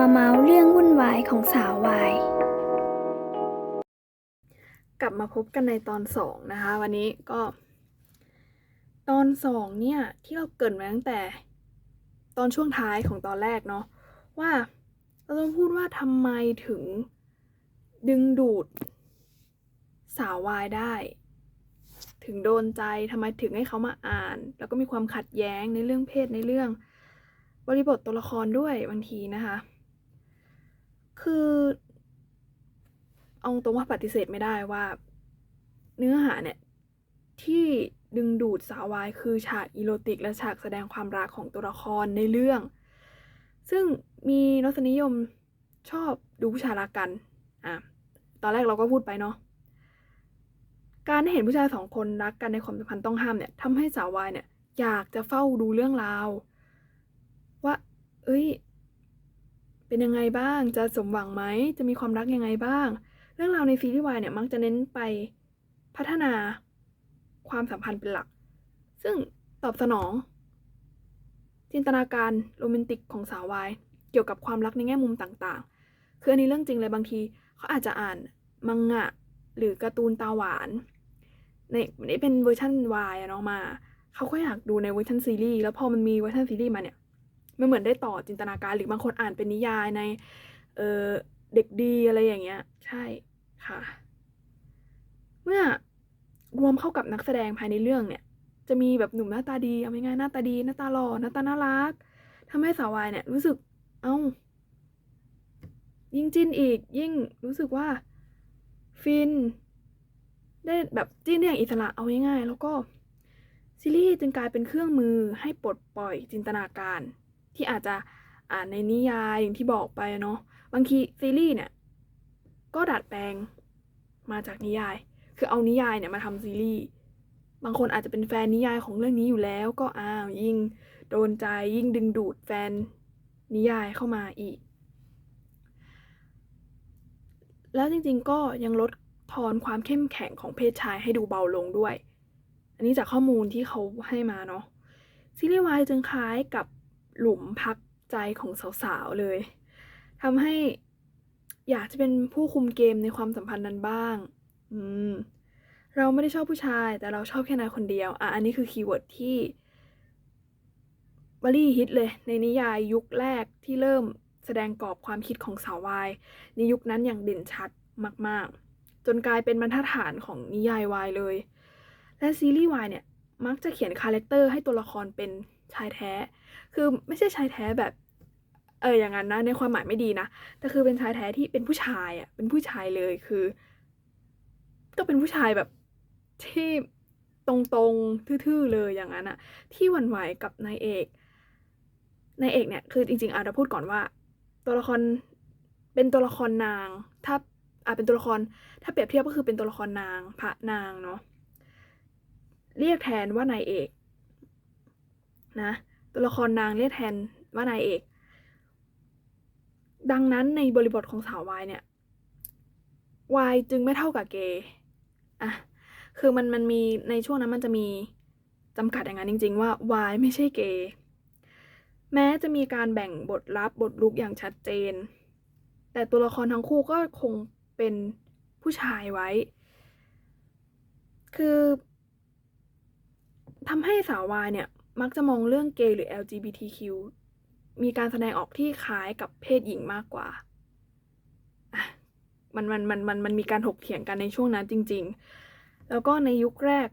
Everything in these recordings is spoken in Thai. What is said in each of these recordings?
มาเมาส์เรื่องวุ่นวายของสาววาย กลับมาพบกันในตอนสองนะคะ วันนี้ก็ ตอนสองเนี่ย ที่เราเกรินมาตั้งแต่ ตอนช่วงท้ายของตอนแรกเนาะว่าเราต้องพูดว่าทำไมถึงดึงดูด สาววายได้ ถึงโดนใจทำไมถึงให้เขามาอ่าน แล้วก็มีความขัดแย้งในเรื่องเพศในเรื่องบริบทตัวละครด้วยบางทีนะคะ คือ เอาตรงว่าปฏิเสธไม่ได้ว่า เนื้อหาเนี่ย ที่ดึงดูดสาววายคือฉากอีโรติก และฉากแสดงความรักของตัวละครในเรื่อง ซึ่งมีรสนิยมชอบดูผู้ชายรักกัน อะ ตอนแรกเราก็พูดไปเนาะ การเห็นผู้ชายสองคนรักกันในความสัมพันธ์ต้องห้ามเนี่ยทำให้สาววายเนี่ย อยากจะเฝ้าดูเรื่องราว ว่า เอ้ย เป็นยังไงบ้าง จะสมหวังไหม จะมีความรักยังไงบ้าง เรื่องราวในซีรีส์วายเนี่ยมักจะเน้นไปพัฒนาความสัมพันธ์เป็นหลัก ซึ่งตอบสนอง จินตนาการโรแมนติกของสาววายเกี่ยวกับความรักในแง่มุมต่างๆ คืออันนี้เรื่องจริงเลยบางทีเขาอาจจะอ่านมังงะหรือการ์ตูนตาหวานในนี่เป็นเวอร์ชันวายอะเนาะมา เขาก็อยากดูในเวอร์ชันซีรีส์แล้วพอมันมีเวอร์ชันซีรีส์มาเนี่ย มันเหมือนได้ต่อจินตนาการหรือบางคนอ่านเป็นนิยายในเออเด็กดีอะไรอย่างเงี้ย ใช่ค่ะ เมื่อรวมเข้ากับนักแสดงภายในเรื่องเนี่ย จะมีแบบหนุ่มหน้าตาดีเอาง่ายๆหน้าตาดี หน้าตาหล่อหน้าตาน่ารักทำให้สาววายเนี่ย รู้สึก เอ้า ยิ่งจิ้นอีก ยิ่งรู้สึกว่า ฟิน ได้แบบจิ้นได้อย่างอิสระเอาง่ายๆแล้วก็ซีรีส์จึงกลายเป็นเครื่องมือให้ปลดปล่อยจินตนาการ ที่อาจจะอ่านในนิยายอย่างที่บอกไปเนาะบางทีซีรีส์เนี่ยก็ดัดแปลงมาจากนิยาย คือเอานิยายเนี่ยมาทำซีรีส์บางคนอาจจะเป็นแฟนนิยายของเรื่องนี้อยู่แล้ว ก็อ้าวยิ่งโดนใจยิ่งดึงดูดแฟนนิยายเข้ามาอีก แล้วจริงๆก็ยังลดทอนความเข้มแข็งของเพศชายให้ดูเบาลงด้วย อันนี้จากข้อมูลที่เขาให้มาเนาะซีรีส์วายจึงคล้ายกับ หลุมพักใจของสาวๆเลยทำให้อยากจะเป็นผู้คุมเกมในความสัมพันธ์นั้นบ้าง อืม เราไม่ได้ชอบผู้ชาย แต่เราชอบแค่นายคนเดียว อะ อันนี้คือคีย์เวิร์ดที่วลี่ฮิตเลย ในนิยายยุคแรกที่เริ่มแสดงกรอบความคิดของสาววายในยุคนั้นอย่างเด่นชัดมาก ๆ จนกลายเป็นบรรทัดฐานของนิยายวายเลย และซีรีส์วายเนี่ย มักจะเขียนคาแรคเตอร์ให้ตัวละครเป็น ชายแท้ คือไม่ใช่ชายแท้แบบเอออย่างนั้นนะในความหมายไม่ดีนะแต่คือเป็นชายแท้ที่เป็นผู้ชายอะ่ะเป็นผู้ชายเลยคือ ก็เป็นผู้ชายแบบที่ตรงๆทื่อๆเลยอย่างนั้นอะที่หวั่นไหวกับนายเอกนายเอกเนี่ยคือจริงๆอาจจะพูดก่อนว่า ตัวละครเป็นตัวละครนาง ถ้าอาเป็นตัวละคร ถ้าเปรียบเทียบก็คือเป็นตัวละครนางพระนางเนาะเรียกแทนว่านายเอก นะ ตัวละครนางเรียกแทนว่านายเอก ดังนั้นในบริบทของสาววายเนี่ยวายจึงไม่เท่ากับเกย์อะ คือมันมันมีในช่วงนั้นมันจะมีจำกัดอย่างนั้นจริง ๆ ว่าวายไม่ใช่เกย์แม้จะมีการแบ่งบทลับบทลุกอย่างชัดเจน แต่ตัวละครทั้งคู่ก็คงเป็นผู้ชายไว้ คือทำให้สาววายเนี่ย มักจะมองเรื่องเกย์หรือ LGBTQ มีการแสดงออกที่คล้ายกับเพศหญิงมากกว่า มันมันมันมันมันมีการถกเถียงกันในช่วงนั้นจริง ๆ แล้วก็ในยุคแรก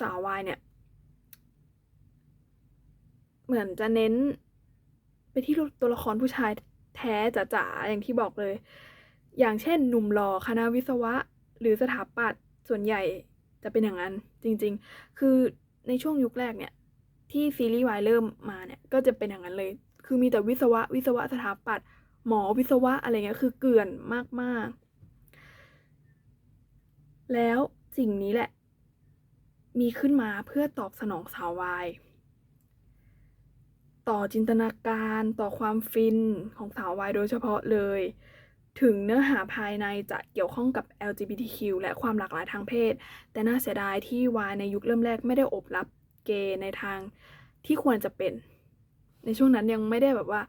สาววายเนี่ย เหมือนจะเน้นไปที่ตัวละครผู้ชายแท้จ๋าๆอย่างที่บอกเลย อย่างเช่นหนุ่มหล่อคณะวิศวะ หรือสถาปัตย์ส่วนใหญ่จะเป็นอย่างนั้นจริงๆ คือ ในช่วงยุคแรกเนี่ย ที่ซีรีส์วายเริ่มมาเนี่ย ก็จะเป็นอย่างนั้นเลย คือมีแต่วิศวะ วิศวะสถาปัตย์หมอวิศวะอะไรเงี้ยคือเกลื่อนมากๆ แล้วสิ่งนี้แหละ มีขึ้นมาเพื่อตอบสนองสาววาย ต่อจินตนาการต่อความฟินของสาววายโดยเฉพาะเลย ถึงเนื้อหาภายในจะเกี่ยวข้องกับ LGBTQ และความหลากหลายทางเพศ แต่น่าเสียดายที่วายในยุคเริ่มแรกไม่ได้อบรับเกย์ในทางที่ควรจะเป็น ในช่วงนั้นยังไม่ได้แบบว่า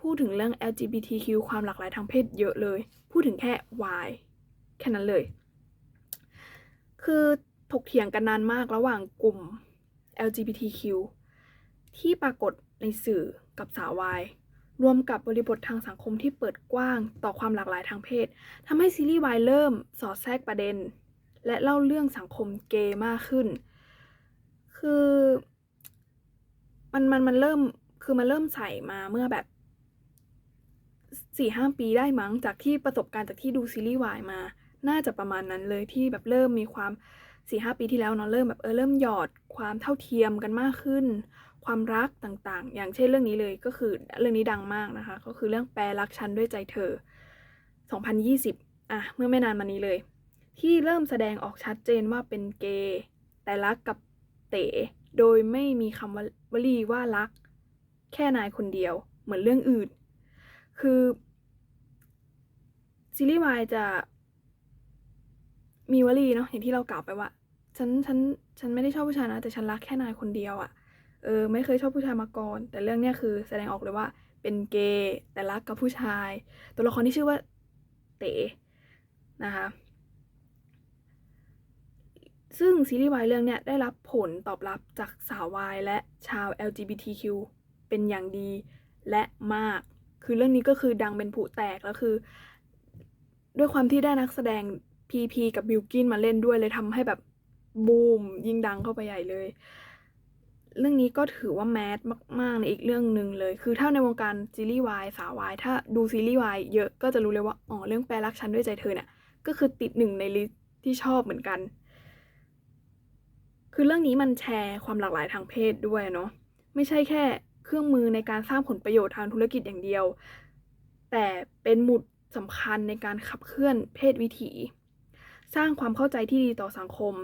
พูดถึงเรื่อง LGBTQ ความหลากหลายทางเพศเยอะเลย พูดถึงแค่ Y แค่นั้นเลย คือถกเถียงกันนานมากระหว่างกลุ่ม LGBTQ ที่ปรากฏในสื่อกับสาววาย รวมกับบริบททางสังคมที่เปิดกว้างต่อความหลากหลายทางเพศทำให้ซีรีส์วายเริ่มสอดแทรกประเด็น และเล่าเรื่องสังคมเกย์มากขึ้น คือมันมันมันเริ่มคือมันเริ่มใส่มาเมื่อแบบสี่ห้าปีได้มั้งจากที่ประสบการณ์จากที่ดูซีรีส์วายมา น่าจะประมาณนั้นเลยที่แบบเริ่มมีความสี่ห้าปีที่แล้วเนาะเริ่มแบบเออเริ่มหยอดความเท่าเทียมกันมากขึ้น ความรักต่างๆ อย่างเช่นเรื่องนี้เลยก็คือเรื่องนี้ดังมากนะคะ ก็คือเรื่องแปลรักฉันด้วยใจเธอ 2020 อะ เมื่อไม่นานมานี้เลย ที่เริ่มแสดงออกชัดเจนว่าเป็นเกย์แต่รักกับเต๋โดยไม่มีคำว่าวลีว่ารัก แค่นายคนเดียว เหมือนเรื่องอื่น คือซีรีส์วายจะมีวลีเนาะอย่างที่เรากล่าวไปว่า ฉันฉันฉันไม่ได้ชอบผู้ชายนะแต่ฉันรักแค่นายคนเดียวอะ่ะ เออไม่เคยชอบผู้ชายมาก่อน แต่เรื่องเนี้ยคือแสดงออกเลยว่าเป็นเกย์แต่รักกับผู้ชาย ตัวละครที่ชื่อว่าเต๋นะคะซึ่งซีรีส์วายเรื่องเนี้ยได้รับผลตอบรับจากสาววายและชาว LGBTQ เป็นอย่างดีและมาก คือเรื่องนี้ก็คือดังเป็นผุแตกแล้วคือ ด้วยความที่ได้นักแสดง PP กับบิลกินมาเล่นด้วยเลยทำให้แบบบูมยิ่งดังเข้าไปใหญ่เลย เรื่องนี้ก็ถือว่าแมสมากๆในอีกเรื่องหนึ่งเลย คือถ้าในวงการซีรีส์วายสาววายถ้าดูซีรีส์วายเยอะก็จะรู้เลยว่า อ๋อ เรื่องแปลรักฉันด้วยใจเธอเนี่ย ก็คือติดหนึ่งในลิสต์ที่ชอบเหมือนกัน คือเรื่องนี้มันแชร์ความหลากหลายทางเพศด้วยเนาะ ไม่ใช่แค่เครื่องมือในการสร้างผลประโยชน์ทางธุรกิจอย่างเดียว แต่เป็นหมุดสำคัญในการขับเคลื่อนเพศวิถี สร้างความเข้าใจที่ดีต่อสังคม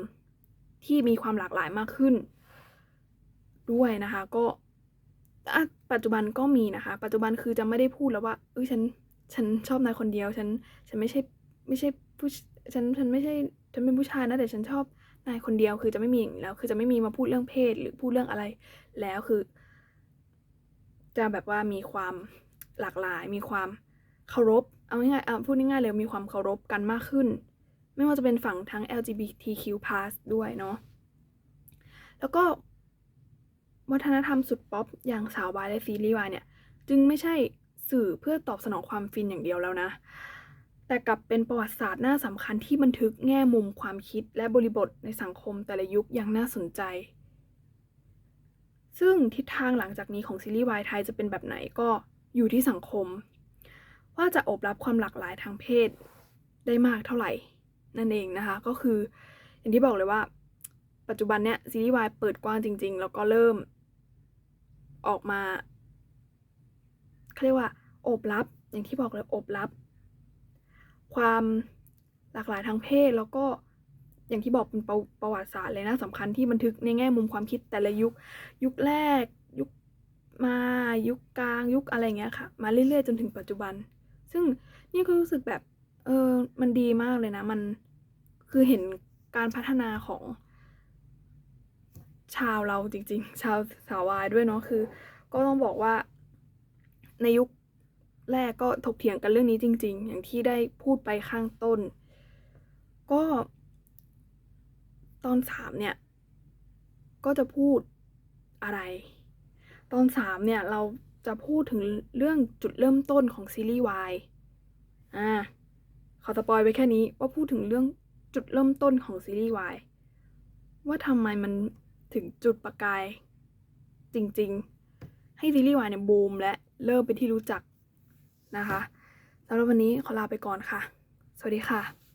ที่มีความหลากหลายมากขึ้น ด้วยนะคะ ก็ปัจจุบันก็มีนะคะ ปัจจุบันคือจะไม่ได้พูดแล้วว่าเอ้ยฉันฉันชอบนายคนเดียวฉันฉันไม่ใช่ไม่ใช่ผู้ฉันฉันไม่ใช่ฉันเป็นผู้ชายนะแต่ฉันชอบนายคนเดียวคือจะไม่มีอย่างนี้แล้ว คือจะไม่มีมาพูดเรื่องเพศหรือพูดเรื่องอะไร แล้วคือ จะแบบว่ามีความหลากหลาย มีความเคารพเอาง่ายๆเอะพูดง่ายๆเลยมีความเคารพกันมากขึ้น ไม่ว่าจะเป็นฝั่งทั้ง LGBTQ+ ด้วยเนาะแล้วก็ วัฒนธรรมสุดป๊อปอย่างสาววายและซีรีส์วายเนี่ย จึงไม่ใช่สื่อเพื่อตอบสนองความฟินอย่างเดียวแล้วนะ แต่กลับเป็นประวัติศาสตร์หน้าสำคัญที่บันทึกแง่มุมความคิดและบริบทในสังคมแต่ละยุคอย่างน่าสนใจ ซึ่งทิศทางหลังจากนี้ของซีรีส์วายไทยจะเป็นแบบไหนก็อยู่ที่สังคม ว่าจะอบรับความหลากหลายทางเพศได้มากเท่าไหร่ นั่นเองนะคะ ก็คืออย่างที่บอกเลยว่า ปัจจุบันเนี้ยซีรีส์วายเปิดกว้างจริง ๆ แล้วก็เริ่ม ออกมาเขาเรียกว่าโอบรับ อย่างที่บอกเลยโอบรับ ความหลากหลายทางเพศแล้วก็อย่างที่บอกเป็นประประวัติศาสตร์เลยนะสำคัญที่บันทึกในแง่มุมความคิดแต่ละยุค ยุคแรก ยุคมายุคกลางยุคอะไรเงี้ยค่ะ มาเรื่อยๆจนถึงปัจจุบัน ซึ่งนี่ก็รู้สึกแบบเออมันดีมากเลยนะ มันคือเห็นการพัฒนาของ ชาวเราจริง ๆ ชาวสาววายด้วยเนาะคือ ก็ต้องบอกว่าในยุคแรกก็ถกเถียงกันเรื่องนี้จริง ๆ อย่างที่ได้พูดไปข้างต้น ก็ ตอนสามเนี่ย ก็จะพูดอะไร ตอนสามเนี่ยเราจะพูดถึงเรื่องจุดเริ่มต้นของซีรีส์วายอ่าขอสปอยไว้แค่นี้ว่าพูดถึงเรื่องจุดเริ่มต้นของซีรีส์วายว่าทำไมมัน ถึงจุดประกาย จริงๆ ให้ซีรีส์วายเนี่ยบูมและเริ่มเป็นที่รู้จักนะคะสำหรับวันนี้ขอลาไปก่อนค่ะ สวัสดีค่ะ